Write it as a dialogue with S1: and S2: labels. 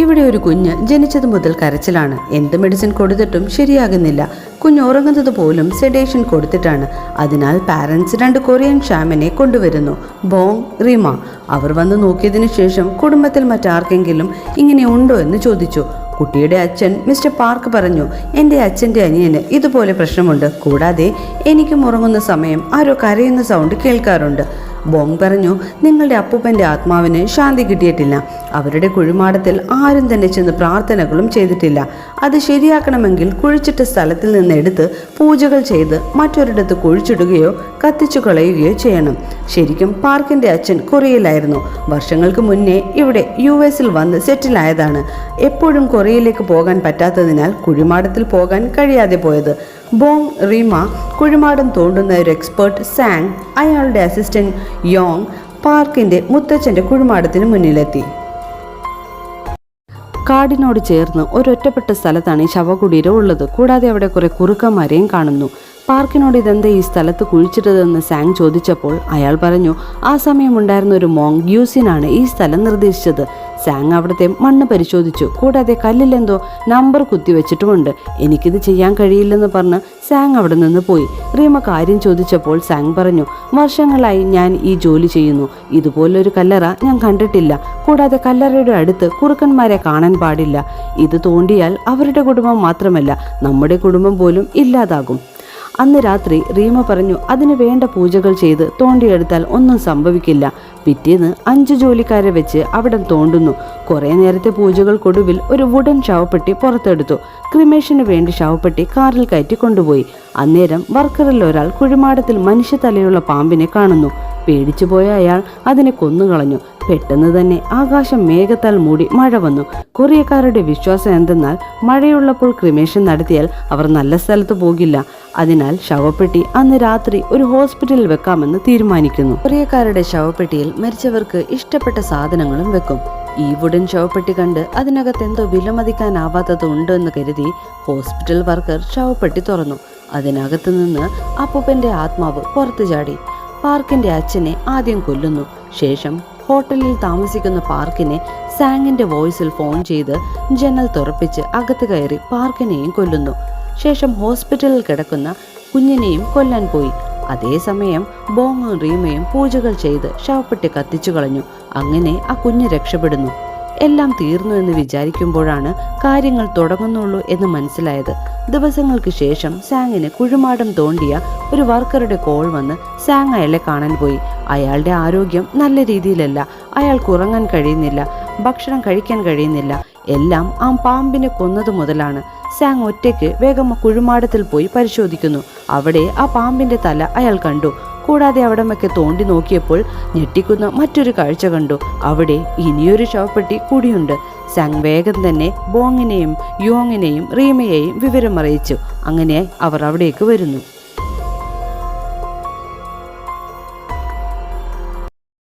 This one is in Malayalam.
S1: ഇവിടെ ഒരു കുഞ്ഞ് ജനിച്ചത് മുതൽ കരച്ചിലാണ്. എന്ത് മെഡിസിൻ കൊടുത്തിട്ടും ശരിയാകുന്നില്ല. കുഞ്ഞ് ഉറങ്ങുന്നത് പോലും സെഡേഷൻ കൊടുത്തിട്ടാണ്. അതിനാൽ പാരൻസ് രണ്ട് കൊറിയൻ ഷാമിനെ കൊണ്ടുവരുന്നു. ബോങ് റീമ അവർ വന്ന് നോക്കിയതിനു ശേഷം കുടുംബത്തിൽ മറ്റാർക്കെങ്കിലും ഇങ്ങനെ ഉണ്ടോ എന്ന് ചോദിച്ചു. കുട്ടിയുടെ അച്ഛൻ മിസ്റ്റർ പാർക്ക് പറഞ്ഞു എന്റെ അച്ഛന്റെ അനിയന് ഇതുപോലെ പ്രശ്നമുണ്ട്. കൂടാതെ എനിക്കും ഉറങ്ങുന്ന സമയം ആരോ കരയുന്ന സൗണ്ട് കേൾക്കാറുണ്ട്. ബോങ് പറഞ്ഞു നിങ്ങളുടെ അപ്പൂപ്പന്റെ ആത്മാവിന് ശാന്തി കിട്ടിയിട്ടില്ല. അവരുടെ കുഴിമാടത്തിൽ ആരും തന്നെ ചെന്ന് പ്രാർത്ഥനകളും ചെയ്തിട്ടില്ല. അത് ശരിയാക്കണമെങ്കിൽ കുഴിച്ചിട്ട സ്ഥലത്തിൽ നിന്ന് എടുത്ത് പൂജകൾ ചെയ്ത് മറ്റൊരിടത്ത് കുഴിച്ചിടുകയോ കത്തിച്ചു കളയുകയോ ചെയ്യണം. ശരിക്കും പാർക്കിന്റെ അച്ഛൻ കൊറിയയിലായിരുന്നു. വർഷങ്ങൾക്ക് മുന്നേ ഇവിടെ യു എസിൽ വന്ന് സെറ്റിലായതാണ്. എപ്പോഴും കൊറിയയിലേക്ക് പോകാൻ പറ്റാത്തതിനാൽ കുഴിമാടത്തിൽ പോകാൻ കഴിയാതെ പോയത്. ബോങ് റീമ കുഴിമാടം തോണ്ടുന്ന ഒരു എക്സ്പേർട്ട് സാങ് അയാളുടെ അസിസ്റ്റന്റ് യോങ് പാർക്കിന്റെ മുത്തച്ഛന്റെ കുഴിമാടത്തിന് മുന്നിലെത്തി. കാടിനോട് ചേർന്ന് ഒരൊറ്റപ്പെട്ട സ്ഥലത്താണ് ഈ ശവകുടീരം ഉള്ളത്. കൂടാതെ അവിടെ കുറെ കുറുക്കന്മാരെയും കാണുന്നു. പാർക്കിനോട് ഇതെന്താ ഈ സ്ഥലത്ത് കുഴിച്ചിട്ടതെന്ന് സാങ് ചോദിച്ചപ്പോൾ അയാൾ പറഞ്ഞു ആ സമയം ഉണ്ടായിരുന്ന ഒരു മോങ് ഗ്യൂസിനാണ് ഈ സ്ഥലം നിർദ്ദേശിച്ചത്. സാങ് അവിടുത്തെ മണ്ണ് പരിശോധിച്ചു. കൂടാതെ കല്ലിലെന്തോ നമ്പർ കുത്തിവെച്ചിട്ടുമുണ്ട് എനിക്കിത് ചെയ്യാൻ കഴിയില്ലെന്ന് പറഞ്ഞ് സാങ് അവിടെ നിന്ന് പോയി. റീമ കാര്യം ചോദിച്ചപ്പോൾ സാങ് പറഞ്ഞു വർഷങ്ങളായി ഞാൻ ഈ ജോലി ചെയ്യുന്നു. ഇതുപോലൊരു കല്ലറ ഞാൻ കണ്ടിട്ടില്ല. കൂടാതെ കല്ലറയുടെ അടുത്ത് കുറുക്കന്മാരെ കാണാൻ പാടില്ല. ഇത് തോണ്ടിയാൽ അവരുടെ കുടുംബം മാത്രമല്ല നമ്മുടെ കുടുംബം പോലും ഇല്ലാതാകും. അന്ന് രാത്രി റീമ പറഞ്ഞു അതിന് വേണ്ട പൂജകൾ ചെയ്ത് തോണ്ടിയെടുത്താൽ ഒന്നും സംഭവിക്കില്ല. പിറ്റേന്ന് അഞ്ച് ജോലിക്കാരെ വെച്ച് അവിടം തോണ്ടുന്നു. കുറേ നേരത്തെ പൂജകൾക്കൊടുവിൽ ഒരു വുഡൻ ശവപ്പെട്ടി പുറത്തെടുത്തു. ക്രിമേഷന് വേണ്ടി ശവപ്പെട്ടി കാറിൽ കയറ്റി കൊണ്ടുപോയി. അന്നേരം വർക്കറിൽ ഒരാൾ കുഴിമാടത്തിൽ മനുഷ്യ തലയുള്ള പാമ്പിനെ കാണുന്നു. പേടിച്ചുപോയ അയാൾ അതിനെ കൊന്നുകളഞ്ഞു. പെട്ടെന്ന് തന്നെ ആകാശം മേഘത്താൽ മൂടി മഴ വന്നു. കൊറിയക്കാരുടെ വിശ്വാസം എന്തെന്നാൽ മഴയുള്ളപ്പോൾ ക്രിമേഷൻ നടത്തിയാൽ അവർ നല്ല സ്ഥലത്ത് പോകില്ല. അതിനാൽ ശവപ്പെട്ടി അന്ന് രാത്രി ഒരു ഹോസ്പിറ്റലിൽ വെക്കാമെന്ന് തീരുമാനിക്കുന്നു. കൊറിയക്കാരുടെ ശവപ്പെട്ടിയിൽ മരിച്ചവർക്ക് ഇഷ്ടപ്പെട്ട സാധനങ്ങളും വെക്കും. ഈ വുഡൻ ശവപ്പെട്ടി കണ്ട് അതിനകത്ത് എന്തോ വിലമതിക്കാനാവാത്തത് ഉണ്ടോ എന്ന് കരുതി ഹോസ്പിറ്റൽ വർക്കർ ശവപ്പെട്ടി തുറന്നു. അതിനകത്ത് നിന്ന് അപ്പൂപ്പന്റെ ആത്മാവ് പുറത്തു ചാടി. പാർക്കിന്റെ അച്ഛനെ ആദ്യം കൊല്ലുന്നു. ശേഷം ഹോട്ടലിൽ താമസിക്കുന്ന പാർക്കിനെ സാങ്ങിന്റെ വോയിസിൽ ഫോൺ ചെയ്ത് ജനൽ തുറപ്പിച്ച് അകത്ത് കയറി പാർക്കിനെയും കൊല്ലുന്നു. ശേഷം ഹോസ്പിറ്റലിൽ കിടക്കുന്ന കുഞ്ഞിനെയും കൊല്ലാൻ പോയി. അതേസമയം ബോങ്ങും റീമയും പൂജകൾ ചെയ്ത് ശവപ്പെട്ടി കത്തിച്ചു കളഞ്ഞു. അങ്ങനെ ആ കുഞ്ഞ് രക്ഷപ്പെടുന്നു. എല്ലാം തീർന്നു എന്ന് വിചാരിക്കുമ്പോഴാണ് കാര്യങ്ങൾ തുടങ്ങുന്നുള്ളൂ എന്ന് മനസ്സിലായത്. ദിവസങ്ങൾക്ക് ശേഷം സാങ്ങിന് കുഴിമാടം തോണ്ടിയ ഒരു വർക്കറുടെ കോൾ വന്ന് സാങ് അയാളെ കാണാൻ പോയി. അയാളുടെ ആരോഗ്യം നല്ല രീതിയിലല്ല. അയാൾക്ക് ഉറങ്ങാൻ കഴിയുന്നില്ല ഭക്ഷണം കഴിക്കാൻ കഴിയുന്നില്ല. എല്ലാം ആ പാമ്പിനെ കൊന്നതു മുതലാണ്. സാങ് ഒറ്റയ്ക്ക് വേഗം കുഴിമാടത്തിൽ പോയി പരിശോധിക്കുന്നു. അവിടെ ആ പാമ്പിന്റെ തല അയാൾ കണ്ടു. കൂടാതെ അവിടമൊക്കെ തോണ്ടി നോക്കിയപ്പോൾ ഞെട്ടിക്കുന്ന മറ്റൊരു കാഴ്ച കണ്ടു. അവിടെ ഇനിയൊരു ശവപ്പെട്ടി കൂടിയുണ്ട്. സാങ് വേഗം തന്നെ ബോങ്ങിനെയും യോങ്ങിനെയും റീമയെയും വിവരം അറിയിച്ചു അങ്ങനെ അവർ അവിടേക്ക് വരുന്നു.